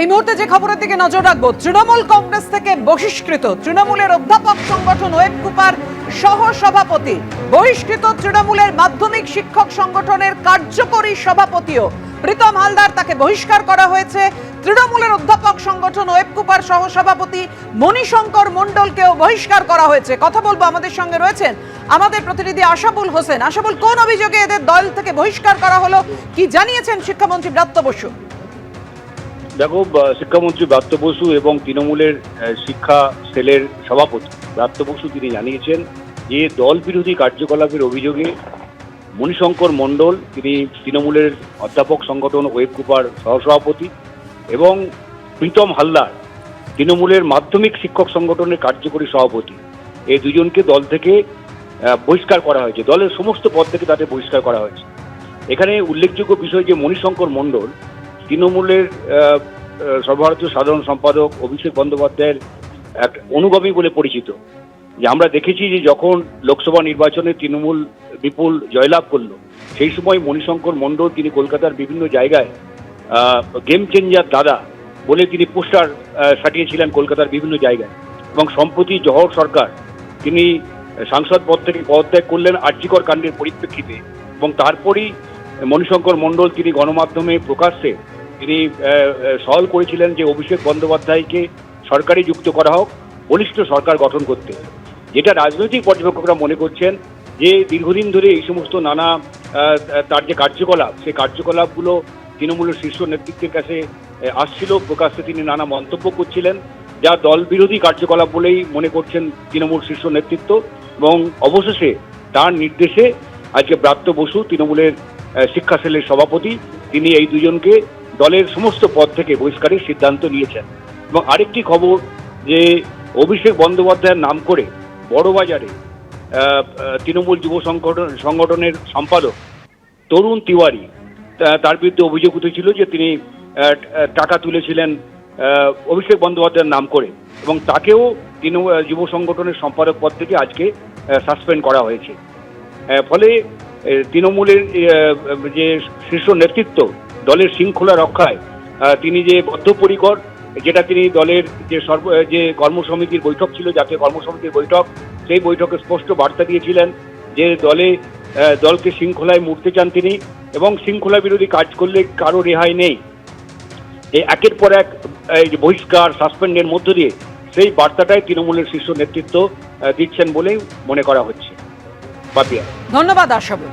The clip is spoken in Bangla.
এই মুহূর্তে যে খবরের দিকে নজর রাখব, তৃণমূল কংগ্রেস থেকে বহিষ্কৃত তৃণমূলের অধ্যাপক সংগঠন ওয়েব কুপার সহ সভাপতি বহিষ্কৃত তৃণমূলের মাধ্যমিক শিক্ষক সংগঠনের কার্যকরী সভাপতিও প্রীতম হালদার তাকে বহিষ্কার করা হয়েছে। তৃণমূলের অধ্যাপক সংগঠন ওয়েব কুপার সহ সভাপতি মণিশঙ্কর মণ্ডলকেও বহিষ্কার করা হয়েছে। কথা বলব আমাদের সঙ্গে রয়েছেন আমাদের প্রতিনিধি আশাবুল হোসেন। আশাবুল, কোন অভিযোগে এদের দল থেকে বহিষ্কার করা হলো? কি জানিয়েছেন শিক্ষামন্ত্রী ব্রাত্য বসু? দেখো শিক্ষামন্ত্রী ব্রাত্য বসু এবং তৃণমূলের শিক্ষা সেলের সভাপতি ব্রাত্য বসু তিনি জানিয়েছেন যে দল বিরোধী কার্যকলাপের অভিযোগে মণিশঙ্কর মণ্ডল, তিনি তৃণমূলের অধ্যাপক সংগঠন ওয়েব কুপার সহসভাপতি এবং প্রীতম হালদার তৃণমূলের মাধ্যমিক শিক্ষক সংগঠনের কার্যকরী সভাপতি। এই দুজনকে দল থেকে বহিষ্কার করা হয়েছে। দলের সমস্ত পদ থেকে তাদের বহিষ্কার করা হয়েছে। এখানে উল্লেখযোগ্য বিষয় যে মণিশঙ্কর মণ্ডল তৃণমূলের সর্বভারতীয় সাধারণ সম্পাদক অভিষেক বন্দ্যোপাধ্যায়ের এক অনুগামী বলে পরিচিত। যে আমরা দেখেছি যে যখন লোকসভা নির্বাচনে তৃণমূল বিপুল জয়লাভ করল, সেই সময় মণিশঙ্কর মণ্ডল তিনি কলকাতার বিভিন্ন জায়গায় গেম চেঞ্জার দাদা বলে তিনি পোস্টার সাটিয়েছিলেন কলকাতার বিভিন্ন জায়গায়। এবং সম্প্রতি জহর সরকার তিনি সাংসদ পদ থেকে পদত্যাগ করলেন আর্যিকর কাণ্ডের পরিপ্রেক্ষিতে। এবং তারপরই মণিশঙ্কর মণ্ডল তিনি গণমাধ্যমে প্রকাশ্যে তিনি আহ, করেছিলেন যে অভিষেক বন্দ্যোপাধ্যায়কে সরকারে যুক্ত করা হোক বলিষ্ঠ সরকার গঠন করতে। যেটা রাজনৈতিক পর্যবেক্ষকরা মনে করছেন যে দীর্ঘদিন ধরে এই সমস্ত নানা তার যে কার্যকলাপ সেই কার্যকলাপগুলো তৃণমূলের শীর্ষ নেতৃত্বের কাছে আসছিল প্রকাশ্যে তিনি নানা মন্তব্য করছিলেন যা দল বিরোধী কার্যকলাপ বলেই মনে করছেন তৃণমূল শীর্ষ নেতৃত্ব এবং অবশেষে তার নির্দেশে আজকে ব্রাত্য বসু তৃণমূলের শিক্ষা সেলের সভাপতি তিনি এই দুজনকে দলের সমস্ত পদ থেকে বহিষ্কারের সিদ্ধান্ত নিয়েছেন। এবং আরেকটি খবর যে অভিষেক বন্দ্যোপাধ্যায়ের নাম করে বড়বাজারে তৃণমূল যুব সংগঠন সংগঠনের সম্পাদক তরুণ তিওয়ারি তার বিরুদ্ধে অভিযোগ উঠেছিল যে তিনি টাকা তুলেছিলেন অভিষেক বন্দ্যোপাধ্যায়ের নাম করে। এবং তাকেও তৃণমূল যুব সংগঠনের সম্পাদক পদ থেকে আজকে সাসপেন্ড করা হয়েছে। ফলে তৃণমূলের যে শীর্ষ নেতৃত্ব দলের শৃঙ্খলা রক্ষায় তিনি যে বদ্ধপরিকর, যেটা তিনি দলের যে সর্ব, যে কর্মসমিতির বৈঠক ছিল জাতীয় কর্মসমিতির বৈঠক, সেই বৈঠকে স্পষ্ট বার্তা দিয়েছিলেন যে দলে দলকে শৃঙ্খলায় মুড়তে চান তিনি এবং শৃঙ্খলা বিরোধী কাজ করলে কারও রেহাই নেই। এই একের পর এক বহিষ্কার, সাসপেন্ডের মধ্য দিয়ে সেই বার্তাটাই তৃণমূলের শীর্ষ নেতৃত্ব দিচ্ছেন বলেই মনে করা হচ্ছে। ধন্যবাদ আশাবুল